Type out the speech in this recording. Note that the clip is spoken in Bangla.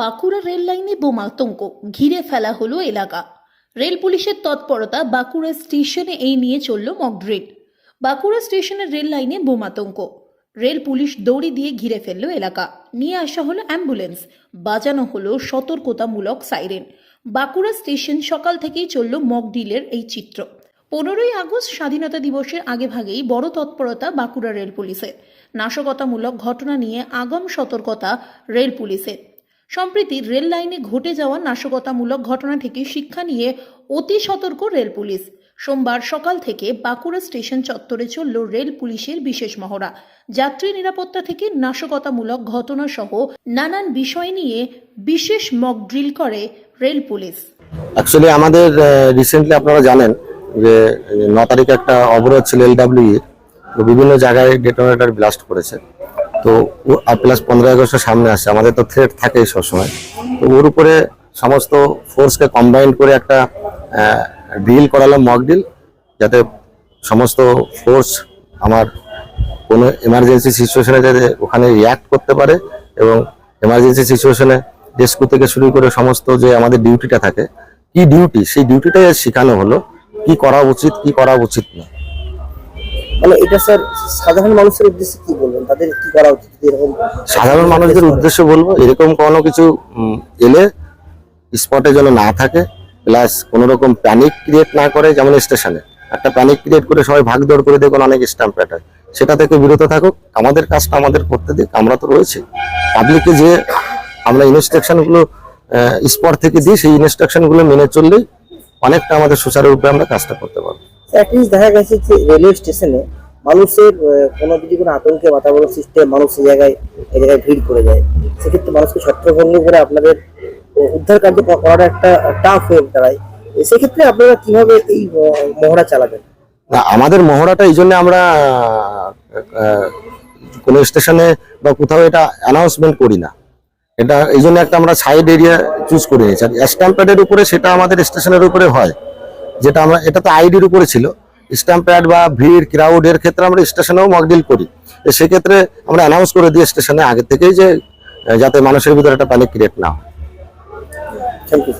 বাঁকুড়া রেল লাইনে বোমাতঙ্ক ঘিরে ফেলা হলো এলাকা। রেল পুলিশের তৎপরতা বাঁকুড়া স্টেশনে এই নিয়ে চলল মকড্রিল বাঁকুড়া স্টেশনের রেল লাইনে বোমাতঙ্ক রেল পুলিশ দড়ি দিয়ে ঘিরে ফেলল এলাকা। নিয়ে আসা হলো অ্যাম্বুলেন্স। বাজানো হলো সতর্কতামূলক সাইরেন। বাঁকুড়া স্টেশন সকাল থেকেই চলল মকডিলের এই চিত্র। পনেরোই আগস্ট স্বাধীনতা দিবসের আগে ভাগেই বড় তৎপরতা বাঁকুড়া রেল পুলিশের। নাশকতামূলক ঘটনা নিয়ে আগাম সতর্কতা রেল পুলিশের। সম্প্রতি রেল লাইনে ঘটে যাওয়া নাশকতামূলক ঘটনা থেকে শিক্ষা নিয়ে অতি সতর্ক রেল পুলিশ। সোমবার সকাল থেকে বাঁকুড়া স্টেশন চত্বরে চলল রেল পুলিশের বিশেষ মহড়া। যাত্রী নিরাপত্তা থেকে নাশকতামূলক ঘটনা সহ নানান বিষয় নিয়ে বিশেষ মক ড্রিল করে রেল পুলিশ। অ্যাকচুয়ালি আমাদের রিসেন্টলি আপনারা জানেন যে ন তারিখে একটা অবরোধ ছিল এলডাব্লিউ তো বিভিন্ন জায়গায় ডেটোনেটর ব্লাস্ট করেছে। তো প্লাস পনেরোই আগস্টের সামনে আসে আমাদের তো থ্রেট থাকেই সবসময়। তো ওর উপরে সমস্ত ফোর্সকে কম্বাইন করে একটা ডিল করালাম মক ডিল যাতে সমস্ত ফোর্স আমার কোনো এমার্জেন্সি সিচুয়েশনে যাতে ওখানে রিয়াক্ট করতে পারে এবং এমার্জেন্সি সিচুয়েশনে রেস্কিউ থেকে শুরু করে সমস্ত যে আমাদের ডিউটিটা থাকে কি ডিউটি সেই ডিউটিটাই শেখানো হলো কি করা উচিত কি করা উচিত না। মানে এটা স্যার সাধারণ মানুষের উদ্দেশ্যে কি বলবেন? তাদের কি করা উচিত? এরকম সাধারণ মানুষদের উদ্দেশ্যে বলব এরকম কোনো কিছু এলে স্পটে যেন না থাকে প্লাস কোনো রকম প্যানিক ক্রিয়েট না করে যেমন স্টেশনে একটা প্যানিক ক্রিয়েট করে সবাই ভাগদৌড় করে দেখুন অনেক স্ট্যাম্প প্যাট হয় সেটা থেকে বিরত থাকুক, আমাদের কাজটা আমাদের করতে দিক, আমরা তো রয়েছি। পাবলিককে যে আমরা ইনস্ট্রাকশনগুলো স্পট থেকে দিই, সেই ইনস্ট্রাকশনগুলো মেনে চললেই অনেকটা আমাদের সুচারুরূপে আমরা কাজটা করতে পারব। দেখা গেছে যে রেলওয়ে স্টেশনে মানুষের কোনো যদি কোনো আতঙ্কের বাতাবরণ সৃষ্টি মানুষ সেই জায়গায়, এই জায়গায় ভিড় করে যায়। সেক্ষেত্রে মানুষকে ছত্রভঙ্গ করে আপনাদের উদ্ধার কার্য ক- করাটা একটা টাফ হয়ে দাঁড়ায়। সেক্ষেত্রে আপনারা কীভাবে এই মহড়া চালাবেন? না, আমাদের মহড়াটা এই জন্য আমরা কোনো স্টেশনে বা কোথাও এটা অ্যানাউন্সমেন্ট করি না। এটা, এই জন্য একটা আমরা সাইড এরিয়া চুজ করে নিয়েছি। আর স্ট্যাম্প প্যাডের উপরে সেটা আমাদের স্টেশনের উপরে হয়। যেটা আমরা, এটা তো আইডির উপরে ছিল। স্ট্যাম্প প্যাড বা ভিড় ক্রাউড এর ক্ষেত্রে আমরা স্টেশনেও মকডিল করি। সেক্ষেত্রে আমরা অ্যানাউন্স করে দিই স্টেশনে আগে থেকেই যে যাতে মানুষের ভিতরে একটা প্যানিক ক্রিয়েট না হয়। Thank you